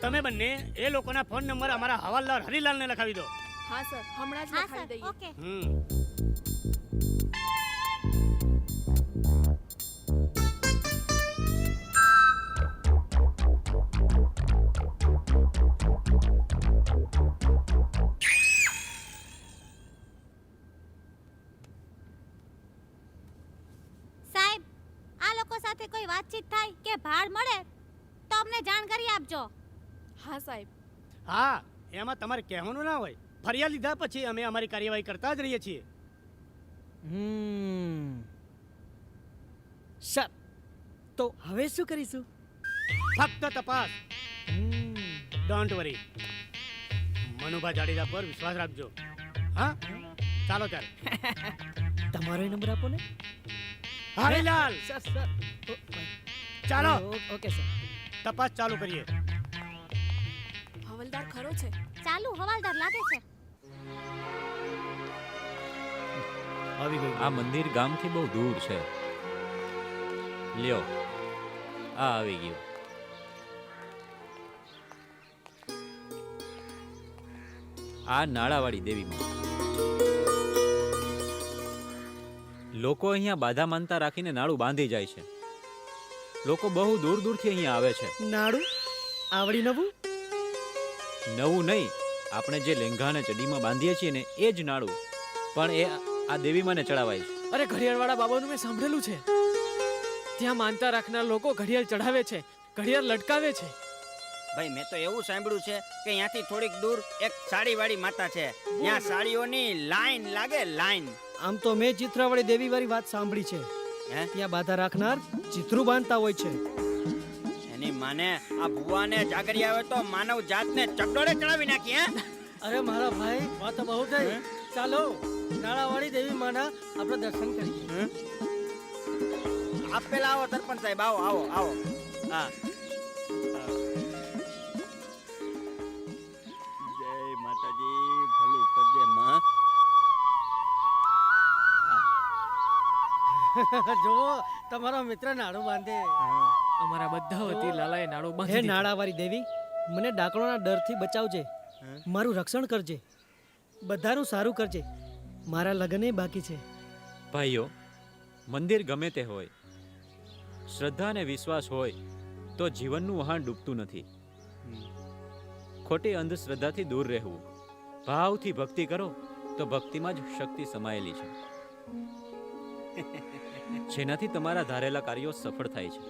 તમે બંને એ લોકોના ફોન નંબર અમારા હવાલદાર હરિલાલને લખાવી દો. હા સર. હમણાં જ લખાવી દઈએ. ઓકે. હમ. સાહેબ આ લોકો સાથે કોઈ વાતચીત થાય કે ભાડ મળે તો અમને જાણ કરી આપજો. હા સાહેબ. હા એમાં તમારે કહેવાનું ના હોય. ફરિયાદ લીધા પછી અમે અમારી કાર્યવાહી કરતા જ રહીએ છીએ. સર તો હવે શું કરીશું? ફક્ત તપાસ. ડોન્ટ વરી મનુભા જાડેજા પર વિશ્વાસ રાખજો. હા? ચાલો ત્યારે. તમારો નંબર આપો ને. હરિલાલ! Sir sir. ચાલો. Okay sir. તપાસ ચાલુ કરીએ. હવલદાર ખરો છે. ચાલુ હવાલદાર લાગે છે. આવી ગયું આ મંદિર ગામથી બહુ દૂર છે. લ્યો આ આવી ગયું. આ નાળાવાળી દેવીમાં. લોકો અહીંયા બાધા માનતા રાખીને નાળું બાંધી જાય છે. લોકો બહુ દૂર દૂરથી અહીંયા આવે છે. નાળું? આવડી નવું? નવું નહીં. આપણે જે લેંઘાને ચડીમાં બાંધીએ છીએ ને એ જ નાળું. પણ એ આ દેવીમાંને ચડાવાય છે. અરે ઘડિયાળવાળા બાબાનું મેં સાંભળેલું છે. ત્યાં માનતા રાખનાર લોકો ઘડિયાળ ચડાવે છે ઘડિયાળ લટકાવે છે. ભાઈ મેં તો એવું સાંભળ્યું છે કે અહીંયાથી થોડીક દૂર એક સાડીવાળી માતા છે. ત્યાં સાડીઓની લાઈન લાગે લાઈન. આમ તો મેં ચિત્રાવાળી દેવી વાળી વાત સાંભળી છે. હે? ત્યાં બાધા રાખનાર ચિત્રું બાંધતા હોય છે. એની માને આ ભુવાને જાગરી આવે તો માનવ જાતને ચકડોળે ચડાવી નાખી હે? અરે મારા ભાઈ વાત બહુ થઈ. ચાલો નાળાવાળી દેવી માના આપણે દર્શન કરીએ. આપ પેલા આવો સરપંચ સાહેબ આવો આવો આવો. હા. જુઓ તમારો મિત્ર નાડું બાંધે. અમારા બધા વતી લાલાએ નાળું હે બાંધી દીધું. નાળાવાળી દેવી મને ડાકણોના ડરથી બચાવજે. મારું રક્ષણ કરજે. બધાનું સારું કરજે. મારા લગ્ને બાકી છે. ભાઈઓ મંદિર ગમે તે હોય શ્રદ્ધા અને વિશ્વાસ હોય તો જીવનનું વહાણ ડૂબતું નથી. ખોટી અંધશ્રદ્ધાથી દૂર રહેવું. ભાવથી ભક્તિ કરો તો ભક્તિમાં જ શક્તિ સમાયેલી છે. જેનાથી તમારા ધારેલા કાર્યો સફળ થાય છે.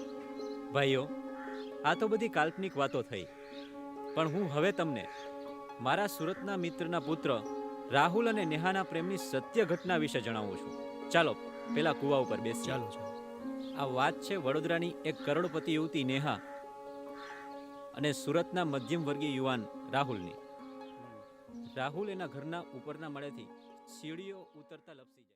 ભાઈઓ આ તો બધી કાલ્પનિક વાતો થઈ. પણ હું હવે તમને મારા સુરતના મિત્રના પુત્ર રાહુલ અને નેહાના પ્રેમની સત્ય ઘટના વિશે જણાવું છું. ચાલો પેલા કુવા ઉપર બેસી ચાલો આ વાત છે વડોદરાની એક કરોડપતિ યુવતી નેહા અને સુરતના મધ્યમ વર્ગીય યુવાન રાહુલની. રાહુલ એના ઘરના ઉપરના મળેથી સીડીઓ ઉતરતા લપસી